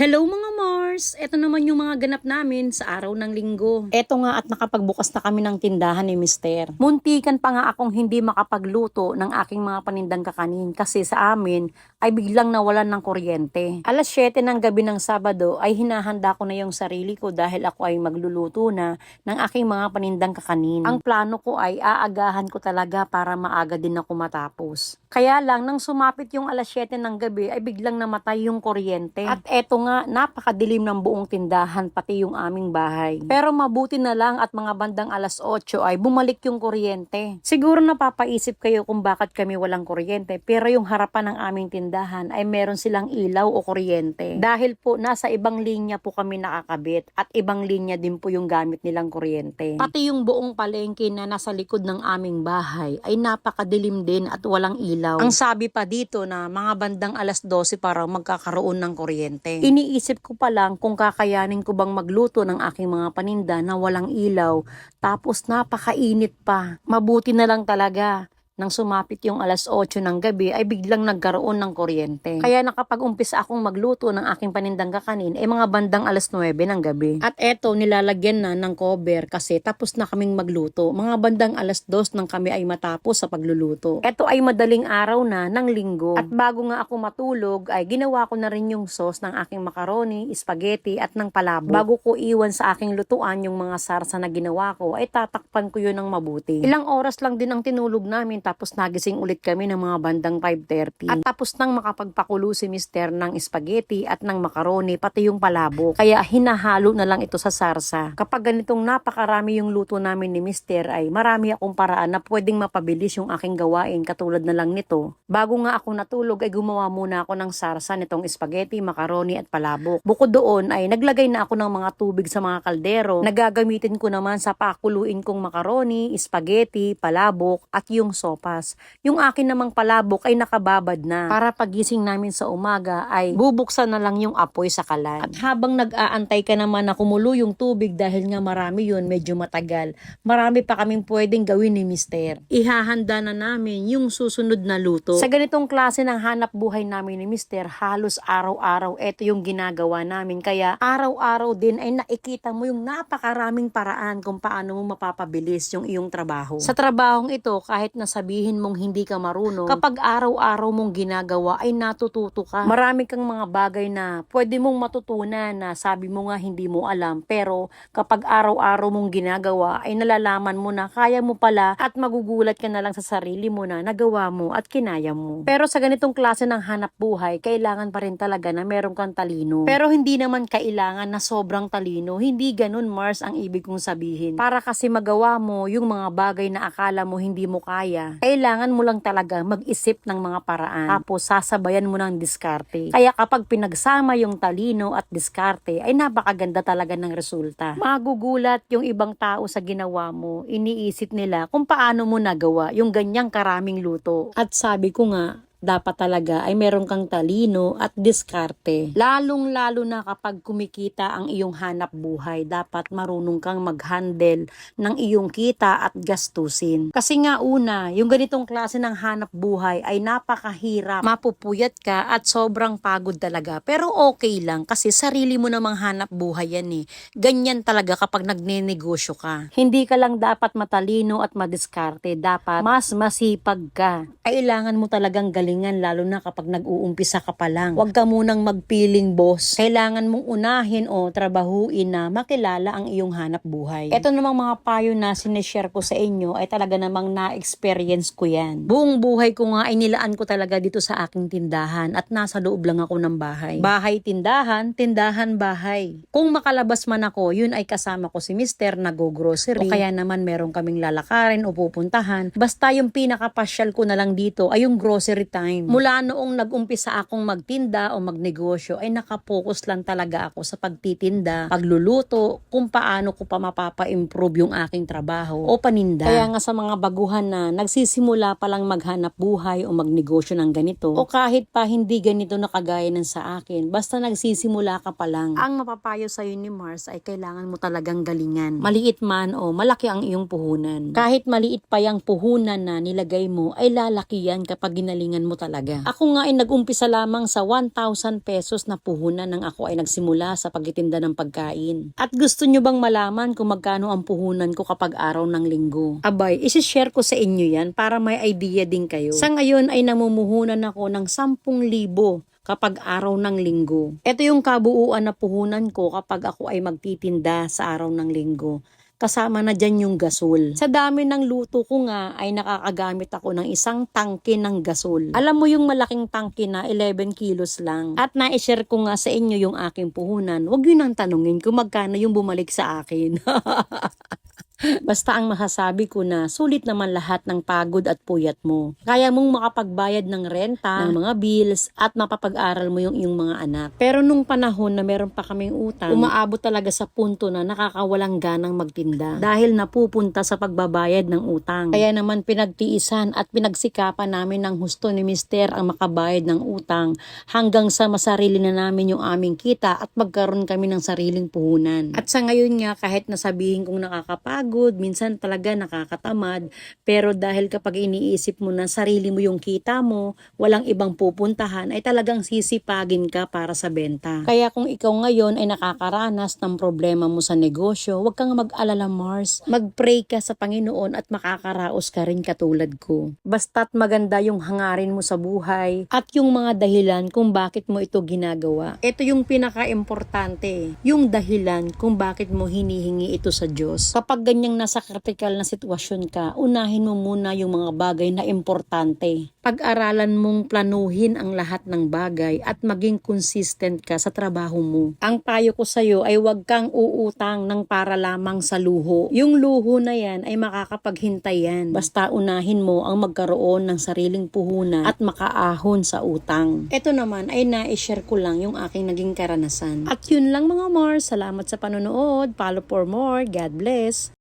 Hello mga Mars! Ito naman yung mga ganap namin sa araw ng linggo. Ito nga at nakapagbukas na kami ng tindahan ni Mister. Muntikan pa nga akong hindi makapagluto ng aking mga panindang kakanin kasi sa amin ay biglang nawalan ng kuryente. Alas 7 ng gabi ng Sabado ay hinahanda ko na yung sarili ko dahil ako ay magluluto na ng aking mga panindang kakanin. Ang plano ko ay aagahan ko talaga para maaga din ako matapos. Kaya lang nang sumapit yung alas 7 ng gabi ay biglang namatay yung kuryente. At eto nga, napakadilim ng buong tindahan pati yung aming bahay. Pero mabuti na lang at mga bandang alas 8 ay bumalik yung kuryente. Siguro napapaisip kayo kung bakit kami walang kuryente pero yung harapan ng aming tindahan ay meron silang ilaw o kuryente. Dahil po nasa ibang linya po kami nakakabit at ibang linya din po yung gamit nilang kuryente. Pati yung buong palengke na nasa likod ng aming bahay ay napakadilim din at walang ilaw. Ang sabi pa dito na mga bandang alas 12 para magkakaroon ng kuryente. Iniisip ko pa lang kung kakayanin ko bang magluto ng aking mga paninda na walang ilaw tapos napakainit pa. Mabuti na lang talaga nang sumapit yung alas 8 ng gabi ay biglang nagkaroon ng kuryente. Kaya nakapag-umpisa akong magluto ng aking panindang kakanin ay mga bandang alas 9 ng gabi. At eto nilalagyan na ng cover kasi tapos na kaming magluto. Mga bandang alas 2 nang kami ay matapos sa pagluluto. Eto ay madaling araw na ng linggo. At bago nga ako matulog ay ginawa ko na rin yung sauce ng aking macaroni, spaghetti at ng palabok. Bago ko iwan sa aking lutuan yung mga sarsa na ginawa ko ay tatakpan ko yun ng mabuti. Ilang oras lang din ang tinulog namin tapos nagising ulit kami ng mga bandang 5.30. At tapos nang makapagpakulo si Mister ng spaghetti at ng macaroni pati yung palabok. Kaya hinahalo na lang ito sa sarsa. Kapag ganitong napakarami yung luto namin ni Mister ay marami akong paraan na pwedeng mapabilis yung aking gawain katulad na lang nito. Bago nga ako natulog ay gumawa muna ako ng sarsa nitong spaghetti, macaroni at palabok. Bukod doon ay naglagay na ako ng mga tubig sa mga kaldero na gagamitin ko naman sa pakuluin kong macaroni, spaghetti, palabok at yung sopas. Yung akin namang palabok ay nakababad na para pagising namin sa umaga ay bubuksan na lang yung apoy sa kalan. At habang nag-aantay ka naman na kumulo yung tubig dahil nga marami yun, medyo matagal, marami pa kaming pwedeng gawin ni Mister. Ihahanda na namin yung susunod na luto. Sa ganitong klase ng hanap buhay namin ni Mister, halos araw-araw ito yung ginagawa namin. Kaya araw-araw din ay nakikita mo yung napakaraming paraan kung paano mo mapapabilis yung iyong trabaho. Sa trabahong ito, kahit nasabihin mong hindi ka marunong, kapag araw-araw mong ginagawa ay natututo ka. Marami kang mga bagay na pwede mong matutunan na sabi mo nga hindi mo alam. Pero kapag araw-araw mong ginagawa ay nalalaman mo na kaya mo pala at magugulat ka na lang sa sarili mo na nagawa mo at kinaya mo. Pero sa ganitong klase ng hanap buhay, kailangan pa rin talaga na meron kang talino. Pero hindi naman kailangan na sobrang talino. Hindi ganun, Mars, ang ibig kong sabihin. Para kasi magawa mo yung mga bagay na akala mo hindi mo kaya, kailangan mo lang talaga mag-isip ng mga paraan. Tapos sasabayan mo ng diskarte. Kaya kapag pinagsama yung talino at diskarte, ay napakaganda talaga ng resulta. Magugulat yung ibang tao sa ginawa mo. Iniisip nila kung paano mo nagawa yung ganyang karaming luto. At sabi ko nga, dapat talaga ay meron kang talino at diskarte. Lalong-lalo na kapag kumikita ang iyong hanap buhay, dapat marunong kang mag-handle ng iyong kita at gastusin. Kasi nga una, yung ganitong klase ng hanap buhay ay napakahirap. Mapupuyat ka at sobrang pagod talaga. Pero okay lang kasi sarili mo namang hanap buhay yan eh. Ganyan talaga kapag nagnenegosyo ka. Hindi ka lang dapat matalino at madiskarte. Dapat mas masipag ka. Kailangan mo talagang galingan lalo na kapag nag-uumpisa ka pa lang. Huwag ka munang magpiling boss. Kailangan mong unahin o trabahuin na makilala ang iyong hanap buhay. Ito namang mga payo na sineshare ko sa inyo ay talaga namang na-experience ko yan. Buong buhay ko nga ay nilaan ko talaga dito sa aking tindahan at nasa loob lang ako ng bahay. Bahay tindahan, tindahan bahay. Kung makalabas man ako, yun ay kasama ko si Mister na go grocery. O kaya naman meron kaming lalakarin o pupuntahan. Basta yung pinakapasyal ko na lang dito ay yung grocery time. Mula noong nag-umpisa akong magtinda o magnegosyo ay nakapokus lang talaga ako sa pagtitinda, pagluluto, kung paano ko pa mapapa-improve yung aking trabaho o paninda. Kaya nga sa mga baguhan na nagsisimula pa lang maghanap buhay o magnegosyo ng ganito o kahit pa hindi ganito na kagaya ng sa akin, basta nagsisimula ka pa lang. Ang mapapayo sa ni Mars ay kailangan mo talagang galingan. Maliit man o malaki ang iyong puhunan. Kahit maliit pa yung puhunan na nilagay mo ay lalaki yan kapag ginalingan mo mo talaga. Ako nga ay nag-umpisa lamang sa 1,000 pesos na puhunan nang ako ay nagsimula sa pagtitinda ng pagkain. At gusto nyo bang malaman kung magkano ang puhunan ko kapag araw ng linggo? Abay, isi-share ko sa inyo yan para may idea din kayo. Sa ngayon ay namumuhunan ako ng 10,000 kapag araw ng linggo. Ito yung kabuuan na puhunan ko kapag ako ay magtitinda sa araw ng linggo. Kasama na dyan yung gasol. Sa dami ng luto ko nga ay nakakagamit ako ng isang tangke ng gasol. Alam mo yung malaking tangke na 11 kilos lang. At na-share ko nga sa inyo yung aking puhunan. Huwag yun ang tanungin kung magkano yung bumalik sa akin. Basta ang masasabi ko na sulit naman lahat ng pagod at puyat mo. Kaya mong makapagbayad ng renta, ng mga bills, at mapapag-aral mo yung iyong mga anak. Pero nung panahon na meron pa kaming utang, umaabot talaga sa punto na nakakawalang ganang magtinda. Dahil napupunta sa pagbabayad ng utang. Kaya naman pinagtiisan at pinagsikapan namin ng husto ni Mister ang makabayad ng utang hanggang sa masarili na namin yung aming kita at magkaroon kami ng sariling puhunan. At sa ngayon nga kahit nasabihin kong nakakapagod, minsan talaga nakakatamad, pero dahil kapag iniisip mo na sarili mo yung kita mo, walang ibang pupuntahan, ay talagang sisipagin ka para sa benta. Kaya kung ikaw ngayon ay nakakaranas ng problema mo sa negosyo, huwag kang mag-alala Mars. Mag-pray ka sa Panginoon at makakaraos ka rin katulad ko. Basta't maganda yung hangarin mo sa buhay at yung mga dahilan kung bakit mo ito ginagawa. Ito yung pinaka-importante, yung dahilan kung bakit mo hinihingi ito sa Diyos. Kapag ganyang nasa critical na sitwasyon ka, unahin mo muna yung mga bagay na importante. Pag-aralan mong planuhin ang lahat ng bagay at maging consistent ka sa trabaho mo. Ang payo ko sa'yo ay huwag kang uutang ng para lamang sa luho. Yung luho na yan ay makakapaghintay yan. Basta unahin mo ang magkaroon ng sariling puhunan at makaahon sa utang. Ito naman ay na-share ko lang yung aking naging karanasan. At yun lang mga Mars. Salamat sa panonood. Follow for more. God bless.